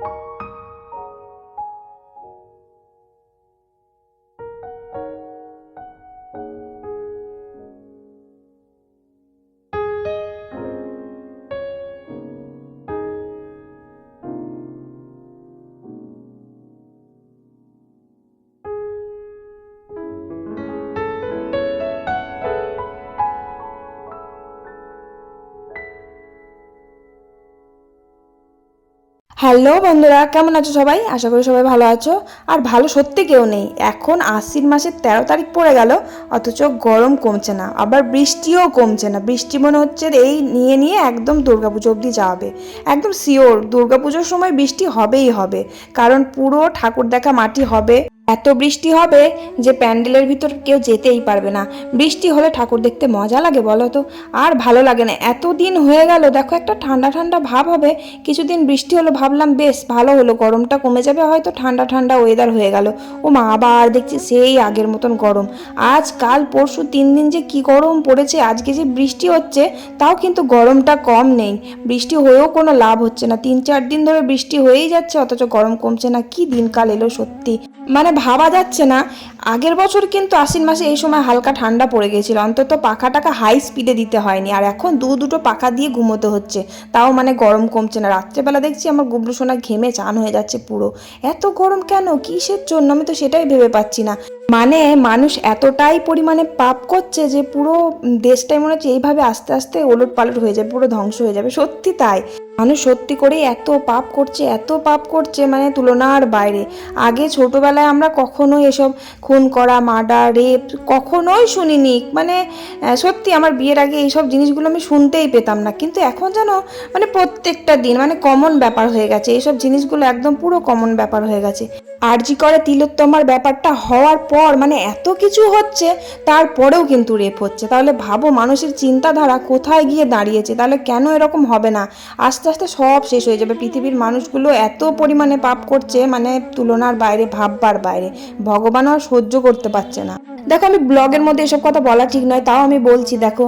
you hello বন্ধুরা, কেমন আছো সবাই? আশা করি সবাই ভালো আছো। আর ভালো সত্যি কেউ নেই। এখন আশ্বিন মাসের তেরো তারিখ পড়ে গেল, অথচ গরম কমছে না, আবার বৃষ্টিও কমছে না। বৃষ্টি মনে হচ্ছে এই নিয়ে নিয়ে একদম দুর্গাপুজো অবধি যাবে। একদম শিওর দুর্গাপুজোর সময় বৃষ্টি হবেই হবে, কারণ পুরো ঠাকুর দেখা মাটি হবে। এত বৃষ্টি হবে যে প্যান্ডেলের ভিতর কেউ যেতেই পারবে না। বৃষ্টি হলে ঠাকুর দেখতে মজা লাগে বলো তো? আর ভালো লাগে না। এত দিন হয়ে গেল, দেখো একটা ঠান্ডা ঠান্ডা ভাব হবে। কিছুদিন বৃষ্টি হলো, ভাবলাম, বেশ, ভালো হলো। গরমটা কমে যাবে, হয়তো ঠান্ডা ঠান্ডা ওয়েদার হয়ে গেল। ও মা, আবার দেখছি সেই আগের মতন গরম। আজ, কাল, পরশু, তিন দিন যে কি গরম পড়েছে, আজকে যে বৃষ্টি হচ্ছে, তাও কিন্তু গরমটা কম নেই। বৃষ্টি হয়েও কোনো লাভ হচ্ছে না। তিন চার দিন ধরে বৃষ্টি হয়েই যাচ্ছে, অথচ গরম কমছে না। কি দিনকাল এলো সত্যি। মানে ভাবা যাচ্ছে না। আগের বছর কিন্তু আশ্বিন মাসে এই সময় হালকা ঠান্ডা পড়ে গেছিল অন্তত পাখা টাকা হাই স্পিডে দিতে হয়নি। আর এখন দু দুটো পাখা দিয়ে ঘুমোতে হচ্ছে। তাও মানে গরম কমছে না। রাত্রেবেলা দেখছি আমার গুবলু সোনা ঘেমে চান হয়ে যাচ্ছে পুরো। এত গরম কেন? কিসের জন্য? আমি তো সেটাই ভেবে পাচ্ছি না। মানে মানুষ এতটাই পরিমাণে পাপ করছে যে পুরো দেশটাই মনে হচ্ছে এইভাবে আস্তে আস্তে ওলট পালট হয়ে যাবে পুরো ধ্বংস হয়ে যাবে। সত্যি তাই। মানুষ সত্যি করেই এত পাপ করছে, এত পাপ করছে মানে তুলনার বাইরে। আগে ছোটবেলায় আমরা কখনোই এসব খুন করা, মার্ডার, রেপ কখনোই শুনিনি। মানে সত্যি আমার বিয়ের আগে এইসব জিনিসগুলো আমি শুনতেই পেতাম না। কিন্তু এখন যেন মানে প্রত্যেকটা দিন মানে কমন ব্যাপার হয়ে গেছে। এইসব জিনিসগুলো একদম পুরো কমন ব্যাপার হয়ে গেছে। আরজি করে তিলোত্তমার ব্যাপারটা হওয়ার পর মানে এত কিছু হচ্ছে, তারপরেও কিন্তু রেপ হচ্ছে। তাহলে ভাবো, মানুষের চিন্তাধারা কোথায় গিয়ে দাঁড়িয়েছে? তাহলে কেন এরকম হবে না? আস্তে আস্তে সব শেষ হয়ে যাবে। পৃথিবীর মানুষগুলো এত পরিমাণে পাপ করছে মানে তুলনার বাইরে, ভাববার বাইরে। ভগবানও সহ্য করতে পারছে না। দেখো, আমি ব্লগের মধ্যে এসব কথা বলা ঠিক নয়, তাও আমি বলছি, দেখো,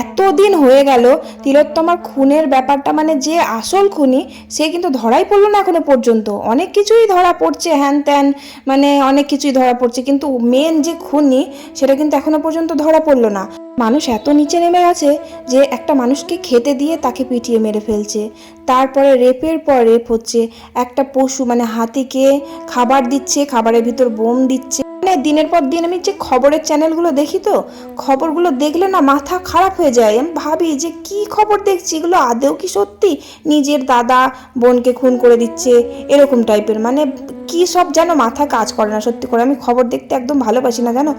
এতদিন হয়ে গেল, তিলোত্তমার খুনের ব্যাপারটা মানে যে আসল খুনি, সে কিন্তু ধরাই পড়ল না এখনও পর্যন্ত। অনেক কিছুই ধরা পড়ছে, হ্যান ত্যান মানে অনেক কিছুই ধরা পড়ছে, কিন্তু মেন যে খুনি, সেটা কিন্তু এখনও পর্যন্ত ধরা পড়ল না। মানুষ এত নিচে নেমে গেছে যে একটা মানুষকে খেতে দিয়ে তাকে পিটিয়ে মেরে ফেলছে। তারপরে রেপের পর রেপ হচ্ছে, একটা পশু মানে হাতিকে খাবার দিচ্ছে, খাবারের ভিতর বোম দিচ্ছে দিনের পর দিন আমি যে খবরের চ্যানেলগুলো দেখি তো, খবরগুলো দেখলে না মাথা খারাপ হয়ে যায়। আমি ভাবি যে কি খবর দেখছি? এগুলো আদেও কি সত্যি? নিজের দাদা বোনকে খুন করে দিচ্ছে, এরকম টাইপের। মানে কি সব যেন মাথা কাজ করে না সত্যি করে। আমি খবর দেখতে একদম ভালোবাসি না, জানো?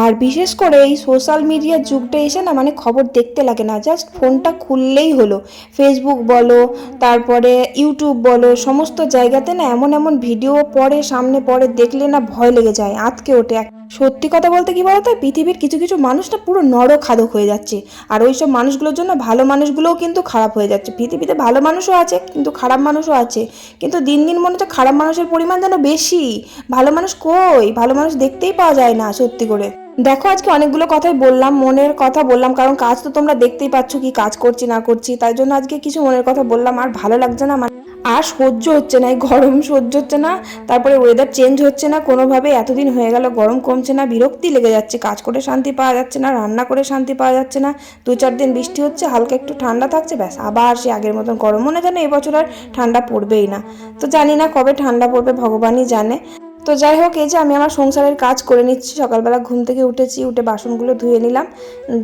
আর বিশেষ করে এই সোশ্যাল মিডিয়ার যুগটা এসে না মানে খবর দেখতে লাগে না। জাস্ট ফোনটা খুললেই হলো। ফেসবুক বলো, তারপরে ইউটিউব বলো, সমস্ত জায়গাতে না এমন এমন ভিডিও পড়ে, সামনে পড়ে, দেখলে না ভয় লেগে যায়, আতকে ওঠে। সত্যি কথা বলতে কি বলতো, পৃথিবীর কিছু কিছু মানুষটা পুরো পুরো নরখাদক হয়ে যাচ্ছে। আর ওই সব মানুষগুলোর জন্য ভালো মানুষগুলোও কিন্তু খারাপ হয়ে যাচ্ছে। পৃথিবীতে ভালো মানুষও আছে, কিন্তু খারাপ মানুষও আছে। কিন্তু দিন দিন মনে হচ্ছে খারাপ মানুষের পরিমাণ যেন বেশি। ভালো মানুষ কই? ভালো মানুষ দেখতেই পাওয়া যায় না, সত্যি করে। দেখো, আজকে অনেকগুলো কথাই বললাম, মনের কথা বললাম, কারণ কাজ তো তোমরা দেখতেই পাচ্ছ কি কাজ করছি, না করছি, তাই জন্য আজকে কিছু মনের কথা বললাম, আর ভালো লাগছে না মানে আর সহ্য হচ্ছে না, এই গরম সহ্য হচ্ছে না, তারপরে ওয়েদার চেঞ্জ হচ্ছে না, কোনোভাবে এতদিন হয়ে গেল, গরম কমছে না, বিরক্তি লেগে যাচ্ছে, কাজ করে শান্তি পাওয়া যাচ্ছে না, রান্না করে শান্তি পাওয়া যাচ্ছে না, দু চার দিন বৃষ্টি হচ্ছে, হালকা একটু ঠান্ডা থাকছে, ব্যাস, আবার সে আগের মতন গরম মনে যেন এবছর আর ঠান্ডা পড়বেই না, তো জানি না কবে ঠান্ডা পড়বে, ভগবানই জানে। তো যাই হোক, এই যে আমি আমার সংসারের কাজ করে নিচ্ছি। সকালবেলা ঘুম থেকে উঠেছি, উঠে বাসনগুলো ধুয়ে নিলাম,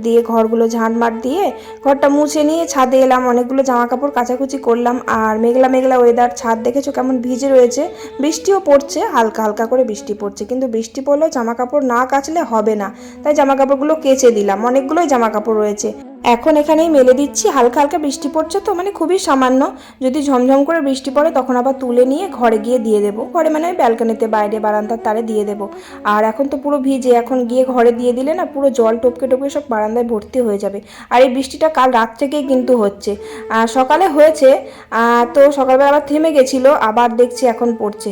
দিয়ে ঘরগুলো ঝাঁটমাট দিয়ে ঘরটা মুছে নিয়ে ছাদে এলাম। অনেকগুলো জামা কাপড় কাচাকুচি করলাম আর মেঘলা মেঘলা ওয়েদার ছাদ দেখেছ কেমন ভিজে রয়েছে? বৃষ্টিও পড়ছে, হালকা হালকা করে বৃষ্টি পড়ছে, কিন্তু বৃষ্টি পড়লেও জামা কাপড় না কাচলে হবে না। তাই জামা কাপড়গুলো কেচে দিলাম, অনেকগুলোই জামা কাপড় রয়েছে। এখন এখানেই মেলে দিচ্ছি। হালকা হালকা বৃষ্টি পড়ছে তো মানে খুবই সামান্য। যদি ঝমঝম করে বৃষ্টি পড়ে, তখন আবার তুলে নিয়ে ঘরে গিয়ে দিয়ে দেবো। ঘরে মানে ওই ব্যালকনিতে, বাইরে বারান্দার তারে দিয়ে দেবো। আর এখন তো পুরো ভিজে, এখন গিয়ে ঘরে দিয়ে দিলে না পুরো জল টপকে টপকে সব বারান্দায় ভর্তি হয়ে যাবে। আর এই বৃষ্টিটা কাল রাত থেকেই কিন্তু হচ্ছে। সকালে হয়েছে তো সকালবেলা আবার থেমে গেছিল, আবার দেখছি এখন পড়ছে।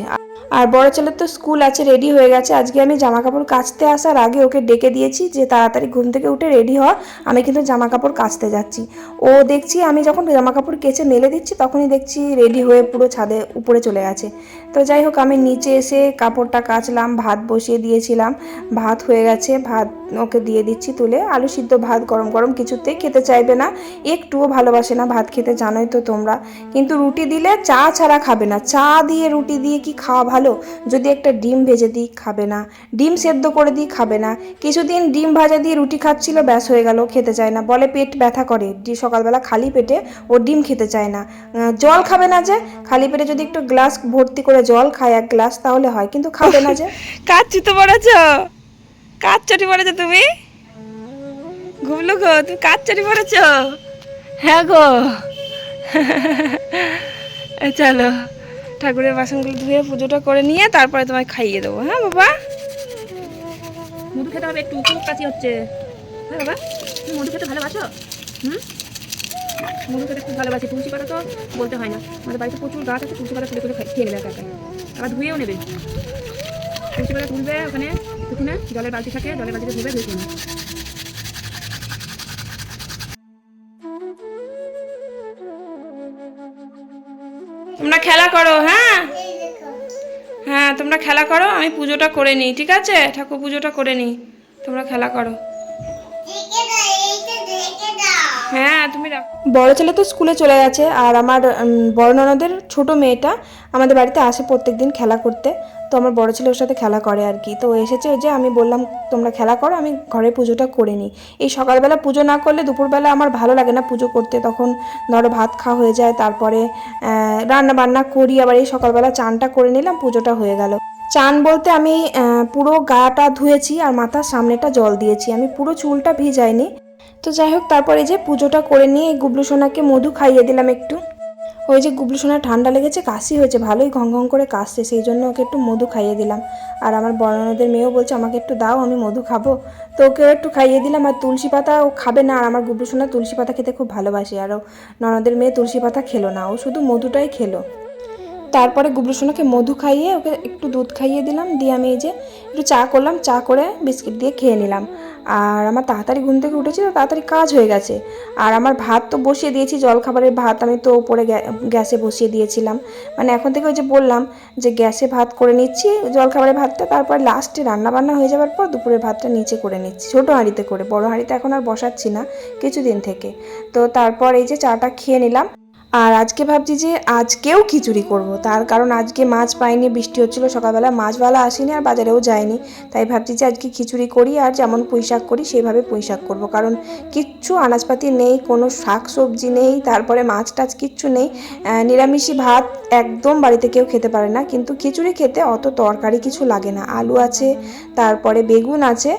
আর বড় ছেলের তো স্কুল আছে রেডি হয়ে গেছে। আজকে আমি জামা কাপড় কাচতে আসার আগে ওকে ডেকে দিয়েছি যে তাড়াতাড়ি ঘুম থেকে উঠে রেডি হওয়া আমি কিন্তু জামা কাপড় কাচতে যাচ্ছি। ও দেখছি আমি যখন জামা কাপড় কেচে মেলে দিচ্ছি, তখনই দেখছি রেডি হয়ে পুরো ছাদে উপরে চলে গেছে। তো যাই হোক, আমি নিচে এসে কাপড়টা কাচলাম, ভাত বসিয়ে দিয়েছিলাম। ভাত হয়ে গেছে, ভাত ওকে দিয়ে দিচ্ছি তুলে। আলু সিদ্ধ, ভাত গরম গরম কিছুতেই খেতে চাইবে না। একটুও ভালোবাসে না ভাত খেতে, জানোই তো তোমরা। কিন্তু রুটি দিলে চা ছাড়া খাবে না। চা দিয়ে রুটি দিয়ে কি খাওয়া ভালো? যদি একটা ডিম ভেজে দিই, খাবে না। ডিম সেদ্ধ করে দিই, খাবে না। কিছুদিন ডিম ভাজা দিয়ে রুটি খাচ্ছিল, ব্যাস হয়ে গেল, খেতে চায় না। বলে পেট ব্যথা করে। সকালবেলা খালি পেটে ও ডিম খেতে চায় না। জল খাবে না যে, খালি পেটে যদি একটু গ্লাস ভর্তি করে জল খায় এক গ্লাস তাহলে হয়। কিন্তু খাবে না যে। কাজ চুতো পড়েছ কাজ চটি পড়েছ তুমি? ঘুমলো গো তুমি কাজ চটি পড়েছ হ্যাঁ গো। চলো ঠাকুরের বাসনগুলো ধুয়ে পুজোটা করে নিয়ে তারপরে তোমায় খাইয়ে দেবো। হ্যাঁ বাবা? মধু খেতে হবে একটু কাশি হচ্ছে। হ্যাঁ বাবা তুমি মধু খেতে ভালোবাসো? হুম? খেতে খুব ভালোবাসি, তুলসী পাতা তো বলতে হয় না। আমাদের বাড়িতে প্রচুর গাছ আছে, তুলসী পাতা তুলে তুলে খেয়ে নেবে একা আবার ধুয়েও নেবে। তুলসী পাতা তুলবে ওখানে পুকুনে জলের বালতি থাকে, জলের বালতিতে ধুবে ধুয়ে নেবে। তোমরা খেলা করো হ্যাঁ? হ্যাঁ তোমরা খেলা করো, আমি পুজোটা করে নিই, ঠিক আছে? ঠাকুর পুজোটা করে নিই। তোমরা খেলা করো। হ্যাঁ তুমি বড় ছেলে তো স্কুলে চলে গেছে আর আমার বড় ননদের ছোট মেয়েটা আমাদের বাড়িতে আসে প্রত্যেকদিন খেলা করতে। তো আমার বড় ছেলে ওর সাথে খেলা করে আর কি। তো এসেছে যে আমি বললাম, তোমরা খেলা করো, আমি ঘরে পুজোটা করে নিই। এই সকালবেলা পুজো না করলে দুপুরবেলা আমার ভালো লাগে না পুজো করতে। তখন ধরো ভাত খাওয়া হয়ে যায়, তারপরে রান্না বান্না করি, আবার এই সকালবেলা চানটা করে নিলাম, পুজোটা হয়ে গেল। চান বলতে আমি পুরো গাটা ধুয়েছি আর মাথার সামনেটা জল দিয়েছি। আমি পুরো চুলটা ভিজাইনি। তো যাই হোক, তারপরে যে পুজোটা করে নিয়ে এই গুবলু সোনাকে মধু খাইয়ে দিলাম একটু। ওই যে গুবলু সোনা ঠান্ডা লেগেছে, কাশি হয়েছে, ভালোই ঘং ঘং করে কাশছে, সেই জন্য ওকে একটু মধু খাইয়ে দিলাম। আর আমার বর্ণনাদের মেয়েও বলছে, আমাকে একটু দাও, আমি মধু খাব। তো ওকেও একটু খাইয়ে দিলাম, আর তুলসী পাতা ও খাবে না, আর আমার গুবলু সোনা তুলসী পাতা খেতে খুব ভালোবাসে, আর ও ননদের মেয়ে তুলসী পাতা খেলো না, ও শুধু মধুটাই খেলো। তারপরে গুবলু সোনাকে মধু খাইয়ে ওকে একটু দুধ খাইয়ে দিলাম, দিয়ে আমি এই যে একটু চা করলাম, চা করে বিস্কিট দিয়ে খেয়ে নিলাম। আর আমার তাড়াতাড়ি ঘুম থেকে উঠেছি তো তাড়াতাড়ি কাজ হয়ে গেছে। আর আমার ভাত তো বসিয়ে দিয়েছি, জলখাবারের ভাত আমি তো উপরে গ্যা- গ্যাসে বসিয়ে দিয়েছিলাম। মানে এখন থেকে ওই যে বললাম যে গ্যাসে ভাত করে নিচ্ছি, জলখাবারের ভাতটা, তারপর লাস্টে রান্না বান্না হয়ে যাওয়ার পর দুপুরের ভাতটা নিচে করে নিচ্ছি, ছোটো হাঁড়িতে করে। বড় হাঁড়িতে এখন আর বসাচ্ছি না, কিছুদিন থেকে। তো তারপর এই যে চাটা খেয়ে নিলাম। আর আজকে ভাবছি যে আজকেও খিচুড়ি করব। তার কারণ আজকে মাছ পাইনি, বৃষ্টি হচ্ছিল, সকালবেলা মাছওয়ালা আসেনি আর বাজারেও যায়নি। তাই ভাবছি যে আজকে খিচুড়ি করি আর যেমন পুঁই শাক করি সেইভাবে পুঁই শাক করব। কারণ কিচ্ছু আনাজপাতি নেই, কোনো শাক সবজি নেই, তারপরে মাছ টাছ কিচ্ছু নেই। নিরামিষি ভাত একদম বাড়িতে কেউ খেতে পারে না। কিন্তু খিচুড়ি খেতে অত তরকারি কিছু লাগে না। আলু আছে, তারপরে বেগুন আছে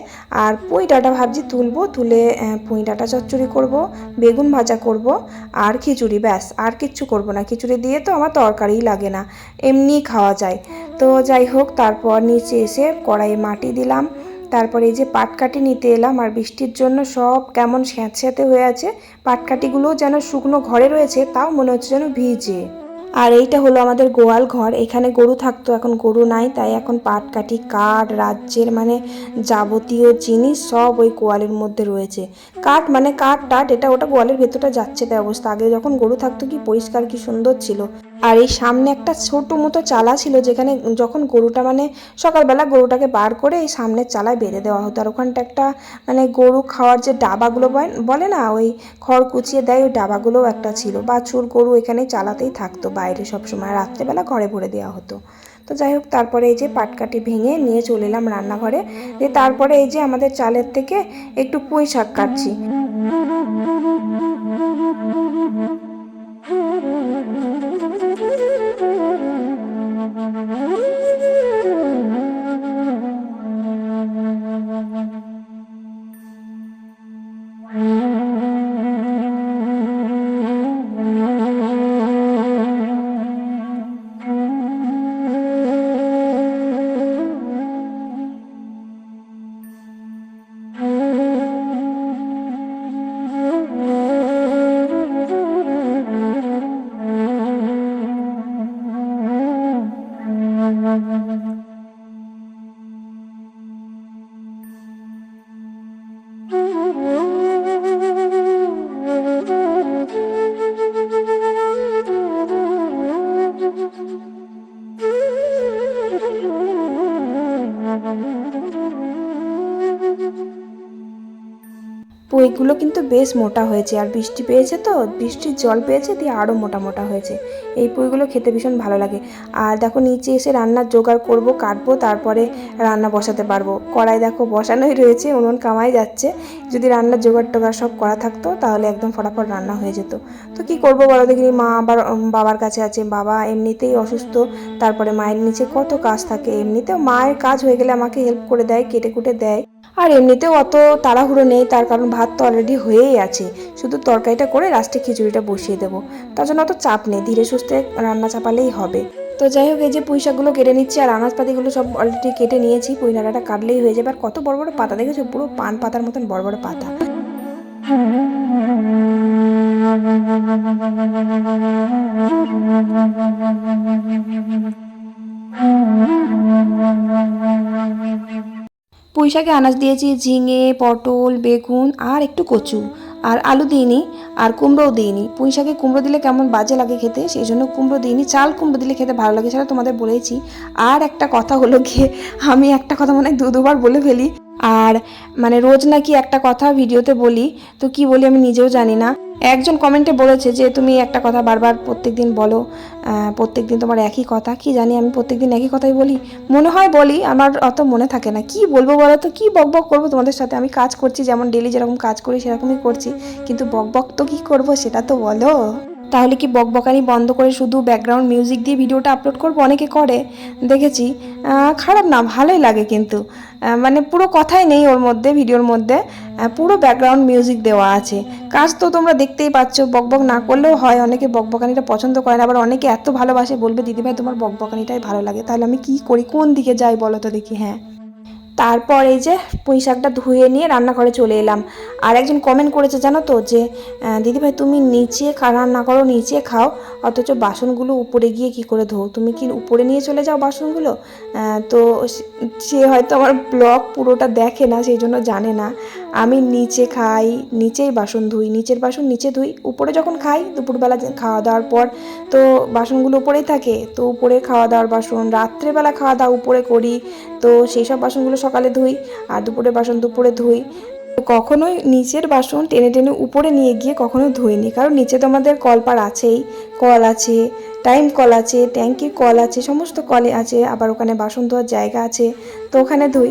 আর পুঁই ডাঁটা ভাবছি তুলবো, তুলে পুঁই ডাঁটা চচ্চড়ি করব, বেগুন ভাজা করব আর খিচুড়ি, ব্যাস। আর কিচ্ছু করব না। খিচুড়ি দিয়ে তো আমার তরকারি লাগে না। এমনি খাওয়া যায়। তো যাই হোক, তারপর নিচে এসে কড়াইয়ে মাটি দিলাম। তারপরে এই যে পাটকাঠি নিতে এলাম আর বৃষ্টির জন্য সব কেমন স্যাঁতস্যাঁতে হয়ে আছে, পাটকাঠিগুলোও যেন শুকনো ঘরে রয়েছে, তাও মনে হচ্ছে যেন ভিজে। আর এইটা হলো আমাদের গোয়াল ঘর। এখানে গরু থাকতো, এখন গরু নাই, তাই এখন পাটকাঠি, কাঠ, রাজ্যের মানে যাবতীয় জিনিস সব ওই গোয়ালের মধ্যে রয়েছে। কাঠ মানে কাঠ টাট এটা ওটা গোয়ালের ভেতরটা যাচ্ছে, তাই অবস্থা। আগে যখন গরু থাকতো কি পরিষ্কার, কি সুন্দর ছিল। আর এই সামনে একটা ছোট মতো চালা ছিল যেখানে যখন গরুটা মানে সকালবেলা গরুটাকে বার করে এই সামনের চালায় বেঁধে দেওয়া হতো। আর ওখানটা একটা মানে গরু খাওয়ার যে ডাবাগুলো বলে না, ওই খড় কুচিয়ে দেয়, ওই ডাবাগুলোও একটা ছিল। বাছুর গরু এখানে চালাতেই থাকতো বাইরে সবসময়। রাত্রেবেলা ঘরে ভরে দেওয়া হতো। তো যাই হোক, তারপরে এই যে পাটকাঠি ভেঙে নিয়ে চলে এলাম রান্নাঘরে। দিয়ে তারপরে এই যে আমাদের চালের থেকে একটু পুঁই শাক কাটছি। Thank you. Thank you. বেশ মোটা হয়েছে আর বৃষ্টি পেয়েছে তো, বৃষ্টির জল পেয়েছে দিয়ে আরও মোটা মোটা হয়েছে। এই পুঁইগুলো খেতে ভীষণ ভালো লাগে। আর দেখো নিচে এসে রান্নার জোগাড় করব, কাটবো, তারপরে রান্না বসাতে পারব। কড়াই দেখো বসানোই রয়েছে, উনুন কামাই যাচ্ছে। যদি রান্নার জোগাড় টোগাড় সব করা থাকতো তাহলে একদম ফটাফট রান্না হয়ে যেত। তো কি করব বলো দেখিনি, মা আবার বাবার কাছে আছে, বাবা এমনিতেই অসুস্থ, তারপরে মায়ের নিচে কত কাজ থাকে এমনিতেও মায়ের কাজ হয়ে গেলে আমাকে হেল্প করে দেয়, কেটে কুটে দেয়। আর এমনিতেও অত তাড়াহুড়ো নেই, তার কারণ ভাত তো অলরেডি হয়েই আছে। শুধু তরকারিটা করে লাস্টে খিচুড়িটা বসিয়ে দেবো। তার জন্য অত চাপ নেই, ধীরে সুস্থে রান্না চাপালেই হবে। তো যাই হোক, এই যে পুঁই শাকগুলো কেটে নিচ্ছি আর আনাজপাতিগুলো সব অলরেডি কেটে নিয়েছি। পুঁই ডাঁটাটা কাটলেই হয়ে যাবে। আর কত বড় বড় পাতা দেখেছ? পুরো পান পাতার মতন বড় বড় পাতা। পুঁই শাকে আনাজ দিয়েছি, ঝিঙে, পটল, বেগুন আর একটু কচু। আর আলু দিইনি, আর কুমড়োও দিইনি। পুঁই শাকে কুমড়ো দিলে কেমন বাজে লাগে খেতে, সেই জন্য কুমড়ো দিইনি। চাল কুমড়ো দিলে খেতে ভালো লাগে, সেটা তোমাদের বলেছি আর একটা কথা হলো গিয়ে, আমি একটা কথা মনে হয় দু দুবার বলে ফেলি। আর মানে রোজ নাকি একটা কথা ভিডিওতে বলি, তো কি বলি আমি নিজেও জানি না। একজন কমেন্টে বলেছে যে, তুমি একটা কথা বারবার প্রত্যেক দিন বলো প্রত্যেক দিন তোমার একই কথা। কি জানি আমি প্রত্যেকদিন একই কথাই বলি। মনে হয় বলি, আমার অত মনে থাকে না। কি বলব বলো তো? কি বক বক করব তোমাদের সাথে? আমি কাজ করছি, যেমন ডেলি যেরকম কাজ করি, সেরকমই করছি। কিন্তু বক বক তো কি করব সেটা তো বলো। তাহলে কি বকবকানি বন্ধ করে শুধু ব্যাকগ্রাউন্ড মিউজিক দিয়ে ভিডিওটা আপলোড করব? অনেকে করে, দেখেছি। খারাপ না, ভালোই লাগে কিন্তু। মানে পুরো কথাই নেই ওর মধ্যে, ভিডিওর মধ্যে। পুরো ব্যাকগ্রাউন্ড মিউজিক দেওয়া আছে। কাজ তো তোমরা দেখতেই পাচ্ছ, বকবক না করলেও হয়। অনেকে বকবকানিটা পছন্দ করে না, আবার অনেকে এত ভালোবাসে, বলবে, দিদিভাই, তোমার বকবকানিটাই ভালো লাগে। তাহলে আমি কি করি? কোন দিকে যাই বলো তো দেখি হ্যাঁ? তারপর এই যে পুঁই শাকটা ধুয়ে নিয়ে রান্নাঘরে চলে এলাম। আর একজন কমেন্ট করেছে, জানো তো, যে দিদি দিদিভাই তুমি নিচে রান্না করো, নিচে খাও, অথচ বাসনগুলো উপরে গিয়ে কি করে ধো তুমি কি উপরে নিয়ে চলে যাও বাসনগুলো? তো সে হয়তো আমার ব্লগ পুরোটা দেখে না, সেই জন্য জানে না। আমি নিচে খাই, নিচেই বাসন ধুই, নিচের বাসন নিচে ধুই, উপরে যখন খাই, দুপুরবেলা খাওয়া দাওয়ার পর তো বাসনগুলো উপরেই থাকে, তো উপরে খাওয়া দাওয়ার বাসন, রাত্রেবেলা খাওয়া দাওয়া উপরে করি, তো সেই সব বাসনগুলো সকালে ধুই, আর দুপুরের বাসন দুপুরে ধুই। কখনোই নিচের বাসন টেনে টেনে উপরে নিয়ে গিয়ে কখনো ধুইনি, কারণ নিচে তো আমাদের কলপার আছেই, কল আছে, টাইম কল আছে, ট্যাঙ্কির কল আছে, সমস্ত কলে আছে, আবার ওখানে বাসন ধোয়ার জায়গা আছে, তো ওখানে ধুই।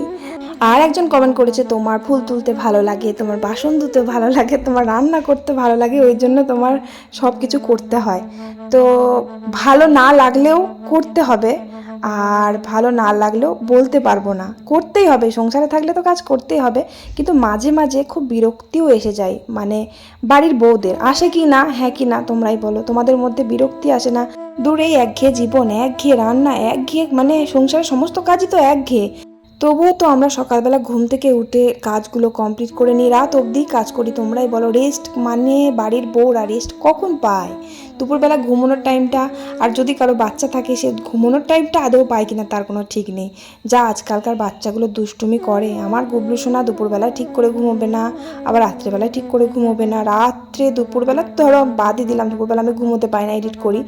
আর একজন কমেন্ট করেছে, তোমার ফুল তুলতে ভালো লাগে, তোমার বাসন ধুতে ভালো লাগে, তোমার রান্না করতে ভালো লাগে, ওই জন্য তোমার সব কিছু করতে হয়। তো ভালো না লাগলেও করতে হবে, আর ভালো না লাগলেও বলতে পারব না। করতেই হবে, সংসারে থাকলে তো কাজ করতেই হবে, কিন্তু মাঝে মাঝে খুব বিরক্তিও এসে যায় মানে বাড়ির বউদের। আসে কি না হ্যাঁ কি না, তোমরাই বলো, তোমাদের মধ্যে বিরক্তি আসে না। দূরে একঘেয়ে জীবন, একঘেয়ে রান্না, একঘেয়ে মানে সংসারের সমস্ত কাজই তো একঘেয়ে। তবুও তো আমরা সকালবেলা ঘুম থেকে উঠে কাজগুলো কমপ্লিট করে নিই রাত অবধি কাজ করি। তোমরাই বলো রেস্ট মানে বাড়ির বউরা রেস্ট কখন পায়? দুপুরবেলা ঘুমানোর টাইমটা আর যদি কারও বাচ্চা থাকে, সে ঘুমানোর টাইমটা আদৌ পায় কিনা তার কোনো ঠিক নেই। যা আজকালকার বাচ্চাগুলো দুষ্টুমি করে। আমার গুবলু সোনা দুপুরবেলায় ঠিক করে ঘুমোবে না, আবার রাত্রেবেলায় ঠিক করে ঘুমোবে না। রাত্রে দুপুরবেলা ধরো বাদই দিলাম, দুপুরবেলা আমি ঘুমোতে পাই না এডিট করি।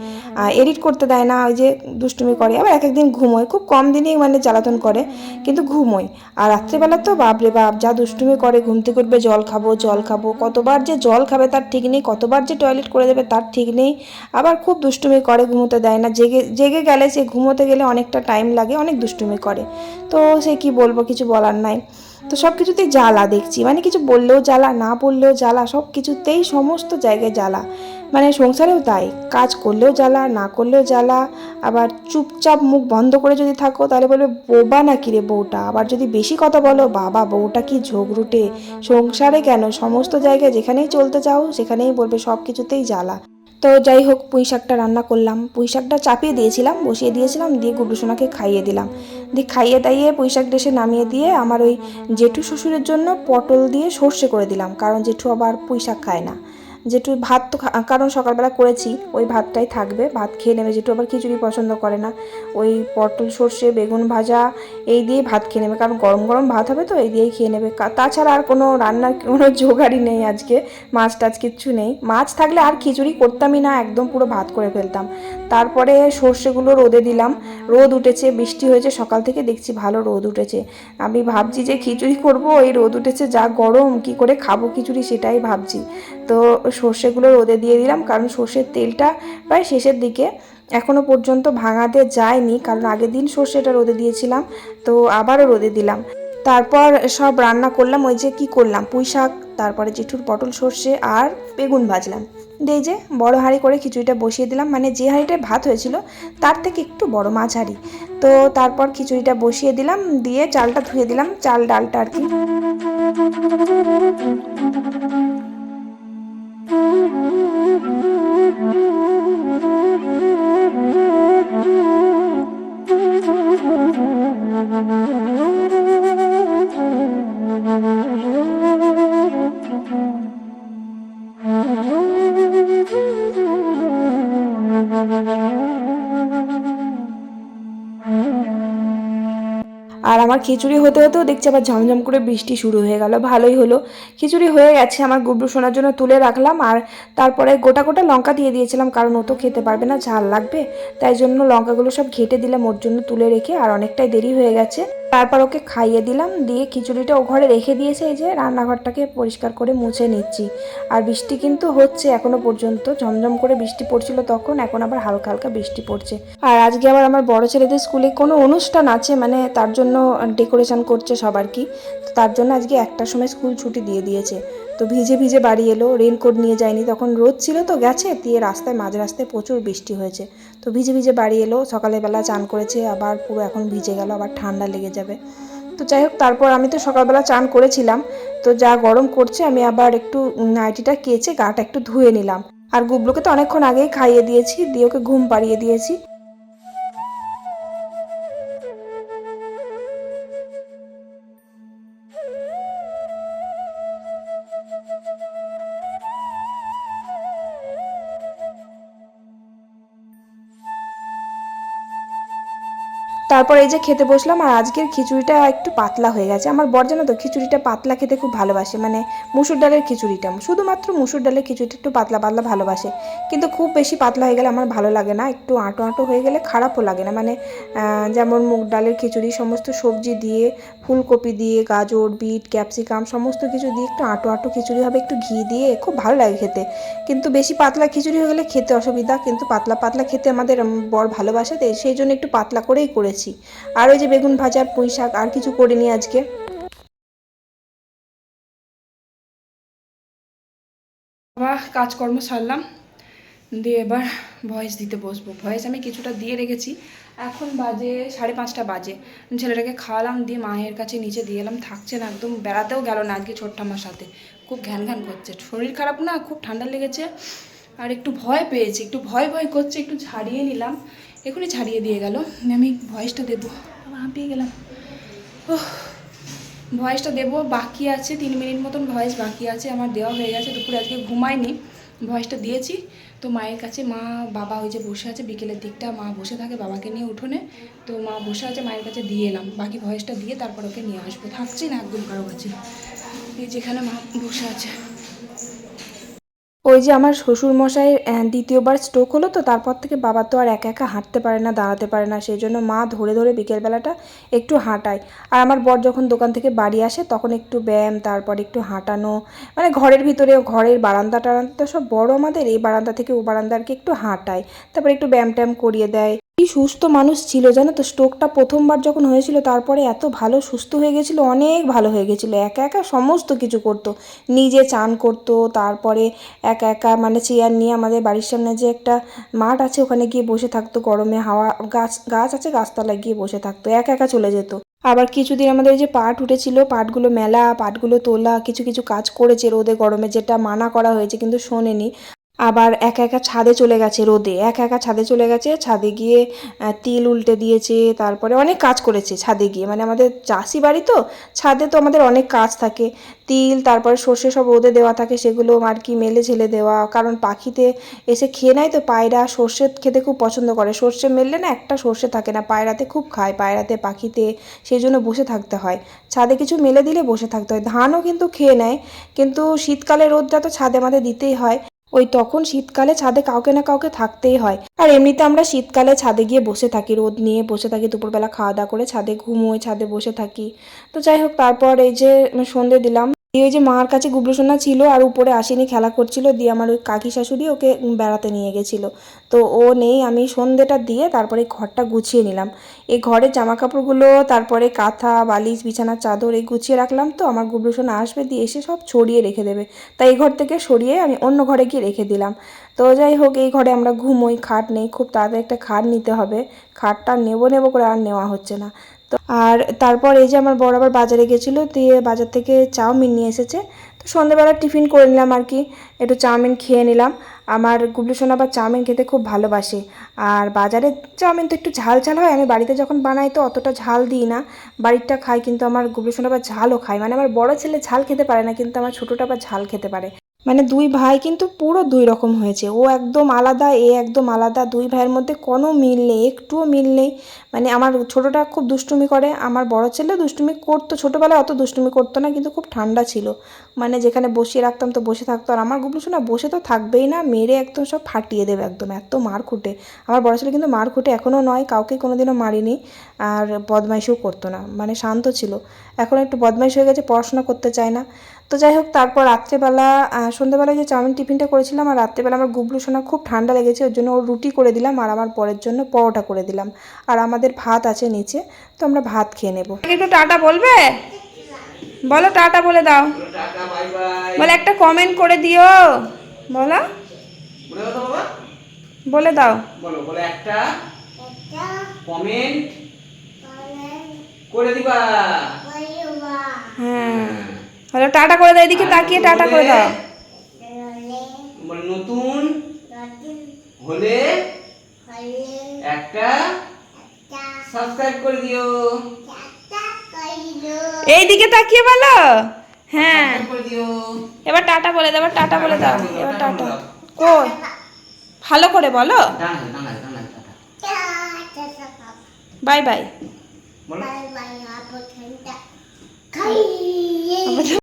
এডিট করতে দেয় না, ওই যে দুষ্টুমি করে। আবার এক একদিন ঘুমোয়, খুব কম দিনেই মানে জ্বালাতন করে, কিন্তু ঘুমোয়। আর রাত্রেবেলা তো বাপরে বাপ, যা দুষ্টুমি করে, ঘুম থেকে উঠবে, জল খাব জল খাব। কতবার যে জল খাবে তার ঠিক নেই, কতবার যে টয়লেট করে দেবে তার ঠিক নেই। আবার খুব দুষ্টুমি করে, ঘুমোতে দেয় না। জেগে জেগে গেলে সে ঘুমোতে গেলে অনেকটা টাইম লাগে, অনেক দুষ্টুমি করে। তো সে কি বলব, কিছু বলার নাই। তো সব কিছুতেই জ্বালা দেখছি। মানে কিছু বললেও জ্বালা, না বললেও জ্বালা সব কিছুতেই সমস্ত জায়গায় জ্বালা। মানে সংসারেও তাই, কাজ করলেও জ্বালা, না করলেও জ্বালা। আবার চুপচাপ মুখ বন্ধ করে যদি থাকো, তাহলে বলবে, বোবা না কিরে বউটা? আবার যদি বেশি কথা বলো, বাবা, বউটা কি ঝোগরুটে সংসারে কেন? সমস্ত জায়গায় যেখানেই চলতে চাও, সেখানেই বলবে সব কিছুতেই জ্বালা। তো যাই হোক, পুঁই শাকটা রান্না করলাম। পুঁই শাকটা চাপিয়ে দিয়েছিলাম, বসিয়ে দিয়েছিলাম, দিয়ে গুড্ডু সোনাকে খাইয়ে দিলাম। দিয়ে খাইয়ে দাইয়ে পুঁই শাক ডেসে নামিয়ে দিয়ে আমার ওই জেঠু শ্বশুরের জন্য পটল দিয়ে সর্ষে করে দিলাম, কারণ জেঠু আবার পুঁই শাক খায় না। জেঠু ভাত তো কারণ সকালবেলা করেছি, ওই ভাতটাই থাকবে, ভাত খেয়ে নেবে যেটু আবার খিচুড়ি পছন্দ করে না। ওই পটল, সর্ষে, বেগুন ভাজা, এই দিয়ে ভাত খেয়ে নেবে, কারণ গরম গরম ভাত হবে তো, এই দিয়েই খেয়ে নেবে। তাছাড়া আর কোনো রান্নার কোনো জোগাড়ই নেই আজকে, মাছ টাছ কিচ্ছু নেই। মাছ থাকলে আর খিচুড়ি করতামই না, একদম পুরো ভাত করে ফেলতাম। তারপরে সর্ষেগুলো রোদে দিলাম। রোদ উঠেছে, বৃষ্টি হয়েছে, সকাল থেকে দেখছি ভালো রোদ উঠেছে। আমি ভাবছি যে খিচুড়ি করব, এই রোদ উঠেছে, যা গরম, কি করে খাব খিচুড়ি সেটাই ভাবছি। তো সর্ষেগুলো রোদে দিয়ে দিলাম, কারণ সর্ষের তেলটা প্রায় শেষের দিকে এখনও পর্যন্ত ভাঙাতে যায়নি, কারণ আগের দিন সর্ষেটা রোদে দিয়েছিলাম, তো আবারও রোদে দিলাম। তারপর সব রান্না করলাম, ওই যে কি করলাম, পুঁই শাক, তারপরে জেঠুর পটল সর্ষে আর বেগুন ভাজলাম। এই যে বড় হাঁড়ি করে খিচুড়িটা বসিয়ে দিলাম মানে যে হাঁড়িটায় ভাত হয়েছিল তার থেকে একটু বড় মাছ হাঁড়ি। তো তারপর খিচুড়িটা বসিয়ে দিলাম, দিয়ে চালটা ধুয়ে দিলাম, চাল ডালটা আর কি। আর আমার খিচুড়ি হতে হতেও দেখছি আবার ঝমঝম করে বৃষ্টি শুরু হয়ে গেল, ভালোই হলো। খিচুড়ি হয়ে গেছে, আমার গুবলু শোনার জন্য তুলে রাখলাম আর তারপরে গোটা গোটা লঙ্কা দিয়ে দিয়েছিলাম কারণ ও তো খেতে পারবে না, ঝাল লাগবে। তাই জন্য লঙ্কাগুলো সব ঘেটে দিলাম ওর জন্য তুলে রেখে আর অনেকটাই দেরি হয়ে গেছে। তারপর ওকে খাইয়ে দিলাম, দিয়ে খিচুড়িটা ও ঘরে রেখে দিয়েছে। এই যে রান্নাঘরটাকে পরিষ্কার করে মুছে নিচ্ছি। আর বৃষ্টি কিন্তু হচ্ছে এখনও পর্যন্ত। ঝমঝম করে বৃষ্টি পড়ছিল তখন, এখন আবার হালকা হালকা বৃষ্টি পড়ছে। আর আজকে আবার আমার বড় ছেলেদের স্কুলে কোনো অনুষ্ঠান আছে মানে তার জন্য ডেকোরেশন করছে সবার কি। তো তার জন্য আজকে একটার সময় স্কুল ছুটি দিয়ে দিয়েছে। তো ভিজে ভিজে বাড়ি এলো রেনকোট নিয়ে যায়নি। তখন রোদ ছিল তো, গেছে, দিয়ে রাস্তায় মাঝ রাস্তায় প্রচুর বৃষ্টি হয়েছে। তো ভিজে ভিজে বাড়ি এলো, সকালবেলা চান করেছে, আবার পুরো এখন ভিজে গেল, আবার ঠান্ডা লেগে যাবে। তো যাই হোক, তারপর আমি তো সকালবেলা চান করেছিলাম, তো যা গরম করছে আমি আবার একটু নাইটিটা কেচে গাটা একটু ধুয়ে নিলাম। আর গুবলুকে তো অনেকক্ষণ আগেই খাইয়ে দিয়েছি, দিয়ে ওকে ঘুম পাড়িয়ে দিয়েছি। তারপর এই যে খেতে বসলাম আর আজকের খিচুড়িটা একটু পাতলা হয়ে গেছে। আমার বর জানো তো খিচুড়িটা পাতলা খেতে খুব ভালোবাসে মানে মুসুর ডালের খিচুড়িটা। শুধুমাত্র মুসুর ডালের খিচুড়িটা একটু পাতলা পাতলা ভালোবাসে। কিন্তু খুব বেশি পাতলা হয়ে গেলে আমার ভালো লাগে না, একটু আঁটো আঁটো হয়ে গেলে খারাপও লাগে না। মানে যেমন মুগ ডালের খিচুড়ি সমস্ত সবজি দিয়ে, ফুলকপি দিয়ে, গাজর, বিট, ক্যাপসিকাম সমস্ত কিছু দিয়ে একটু আঁটো আঁটো খিচুড়ি হবে, একটু ঘি দিয়ে খুব ভালো লাগে খেতে। কিন্তু বেশি পাতলা খিচুড়ি হয়ে গেলে খেতে অসুবিধা, কিন্তু পাতলা পাতলা খেতে আমাদের বর ভালোবাসে সেই জন্য একটু পাতলা করেই করেছি। আর ওই যে বেগুন ভাজা, পুঁই শাক, আর কিছু করিনি আজকে। কাজকর্ম সারলাম। দিয়ে এবার ভয়েস দিতে বসবো। ভয়েস আমি কিছুটা দিয়ে রেখেছি। এখন বাজে সাড়ে পাঁচটা বাজে। ছেলেটাকে খাওয়ালাম, দিয়ে মায়ের কাছে নিচে দিয়ে এলাম। থাকছে না, একদম বেড়াতেও গেল না আজকে ছোট্ট আমার সাথে। খুব ঘ্যান ঘ্যান করছে। শরীর খারাপ না, খুব ঠান্ডা লেগেছে। আর একটু ভয় পেয়েছি, একটু ভয় ভয় করছে, একটু ছাড়িয়ে নিলাম। এখনই ছাড়িয়ে দিয়ে গেল। আমি ভয়েসটা দেবো। হাঁপিয়ে গেলাম। ওহ ভয়েসটা দেবো। বাকি আছে, তিন মিনিট মতন ভয়েস বাকি আছে। আমার দেওয়া হয়ে গেছে। দুপুরে আজকে ঘুমাইনি। ভয়েসটা দিয়েছি। তো মায়ের কাছে, মা, বাবা ওই যে বসে আছে বিকেলের দিকটা। মা বসে থাকে বাবাকে নিয়ে উঠোনে। তো মা বসে আছে, মায়ের কাছে দিয়ে এলাম। বাকি ভয়েসটা দিয়ে তারপর ওকে নিয়ে আসব। থাকছি না, একদম কারও কাছে। এই যেখানে মা বসে আছে। ওই যে আমার শ্বশুর মশাই দ্বিতীয়বার স্ট্রোক হলো তো, তারপর থেকে বাবা তো আর একা একা হাঁটতে পারে না, দাঁড়াতে পারে না সেই জন্য মা ধরে ধরে বিকেলবেলাটা একটু হাঁটায়। আর আমার বর যখন দোকান থেকে বাড়ি আসে, তখন একটু ব্যায়াম, তারপর একটু হাঁটানো মানে ঘরের ভিতরে ঘরের বারান্দা টারান্দা সব বড় আমাদের, এই বারান্দা থেকে ও বারান্দা আর কি একটু হাঁটায়, তারপর একটু ব্যায়াম ট্যাম করিয়ে দেয়। কি সুস্থ মানুষ ছিল জানো তো? স্ট্রোকটা প্রথমবার যখন হয়েছিল, তারপরে এত ভালো সুস্থ হয়ে গেছিল, অনেক ভালো হয়ে গেছিল। একা একা সমস্ত কিছু করতো। নিজে চান করতো, তারপরে একা একা মানে চেয়ার নিয়ে আমাদের বাড়ির সামনে যে একটা মাঠ আছে, ওখানে গিয়ে বসে থাকতো। গরমে হাওয়া, গাছ গাছ আছে, গাছতলায় গিয়ে বসে থাকতো। একা একা চলে যেত। আবার কিছুদিন আমাদের যে পাট উঠেছিল, পাটগুলো মেলা, পাটগুলো তোলা, কিছু কিছু কাজ করেছে রোদে গরমে, যেটা মানা করা হয়েছে, কিন্তু শোনেনি। আবার একা একা ছাদে চলে গেছে রোদে। একা একা ছাদে চলে গেছে, ছাদে গিয়ে তিল উল্টে দিয়েছে, তারপরে অনেক কাজ করেছে ছাদে গিয়ে। মানে আমাদের চাষি বাড়ি তো, ছাদে তো আমাদের অনেক কাজ থাকে। তিল, তারপরে সর্ষে সব রোদে দেওয়া থাকে, সেগুলো আর কি মেলে ঝেলে দেওয়া। কারণ পাখিতে এসে খেয়ে নেয় তো পায়রা, সর্ষে খেতে খুব পছন্দ করে। সর্ষে মেললে না একটা সর্ষে থাকে না, পায়রাতে খুব খায়, পায়রাতে, পাখিতে, সেই জন্য বসে থাকতে হয়। ছাদে কিছু মেলে দিলে বসে থাকতে হয়। ধানও কিন্তু খেয়ে নেয়, কিন্তু শীতকালে রোদটা তো ছাদে আমাদের দিতেই হয়। ওই তখন শীতকালে ছাদে কাউকে না কাউকে থাকতেই হয়। আর এমনিতে আমরা শীতকালে ছাদে গিয়ে বসে থাকি, রোদ নিয়ে বসে থাকি, দুপুরবেলা খাওয়া দাওয়া করে ছাদে ঘুমোই, ছাদে বসে থাকি। তো যাই হোক, তারপর এই যে সন্ধে দিলাম দিয়ে ওই যে মার কাছে গুবলুসোনা ছিল আর উপরে আসেনি, খেলা করছিল, দিয়ে আমার ওই কাকি শাশুড়ি ওকে বেড়াতে নিয়ে গেছিল। তো ও নেই, আমি সন্ধেটা দিয়ে তারপরে ঘরটা গুছিয়ে নিলাম। এই ঘরের জামা কাপড়গুলো তারপরে কাঁথা, বালিশ, বিছানার চাদর, এই গুছিয়ে রাখলাম তো আমার গুবলুসোনা আসবে দিয়ে এসে সব ছড়িয়ে রেখে দেবে। তাই এই ঘর থেকে সরিয়ে আমি অন্য ঘরে গিয়ে রেখে দিলাম। তো যাই হোক, এই ঘরে আমরা ঘুমোই, খাট নেই, খুব তাড়াতাড়ি একটা খাট নিতে হবে। খাটটা নেব নেব করে আর নেওয়া হচ্ছে না। তো আর তারপর এই যে আমার বড় আবার বাজারে গেছিল, দিয়ে বাজার থেকে চাউমিন নিয়ে এসেছে। তো সন্ধ্যেবেলা টিফিন করে নিলাম আর কি, একটু চাউমিন খেয়ে নিলাম। আমার গুবলু সোনা আবার চাউমিন খেতে খুব ভালোবাসে। আর বাজারে চাউমিন তো একটু ঝাল ঝাল হয়, আমি বাড়িতে যখন বানাই তো অতটা ঝাল দিই না। বাড়িরটা খাই কিন্তু আমার গুবলু সোনা আবার ঝালও খায় মানে আমার বড় ছেলে ঝাল খেতে পারে না, কিন্তু আমার ছোটোটা আবার ঝাল খেতে পারে। মানে দুই ভাই কিন্তু পুরো দুই রকম হয়েছে। ও একদম আলাদা, এ একদম আলাদা। দুই ভাইয়ের মধ্যে কোনো মিল নেই, একটুও মিল নেই। মানে আমার ছোটোটা খুব দুষ্টুমি করে, আমার বড় ছেলে দুষ্টুমি করতো। ছোটোবেলায় অত দুষ্টুমি করতো না, কিন্তু খুব ঠান্ডা ছিল। মানে যেখানে বসিয়ে রাখতাম তো বসে থাকতো। আর আমার গুবলু শোনা বসে তো থাকবেই না, মেরে একদম সব ফাটিয়ে দেবে একদম, এত মার খুঁটে। আমার বড় ছেলে কিন্তু মার খুঁটে এখনও নয়, কাউকে কোনোদিনও মারিনি। আর বদমাইশও করতো না মানে শান্ত ছিল। এখন একটু বদমাইশ হয়ে গেছে, পড়াশোনা করতে চায় না। তো যাই হোক তারপর রাত্রেবেলা আহ, সন্ধ্যাবেলায় যে চাউমিন টিফিনটা করেছিলাম আর রাত্রেবেলা আমার গুবলু সোনা খুব ঠান্ডা লেগেছে ওর জন্য ওর রুটি করে দিলাম আর আমার পরের জন্য পরোটা করে দিলাম। আর আমাদের ভাত আছে নিচে তো আমরা ভাত খেয়ে নেব। একটু টাটা বলবে? বলো টাটা বলে দাও। টাটা বাই বাই বলে একটা কমেন্ট করে দিও। বলো। বলে দাও। বলে দাও বলো বলে একটা কমেন্ট করে দিবা। হ্যাঁ। হলো টাটা করে দাও এদিকে তাকিয়ে টাটা করে দাও। নতুন হলে একটা সাবস্ক্রাইব করে দিও। এইদিকে তাকিয়ে বলো। হ্যাঁ। এবার টাটা বলে দাও এবার টাটা বলে দাও এবার টাটা কই ভালো করে বলো। হাতে, টাটা। Bye bye.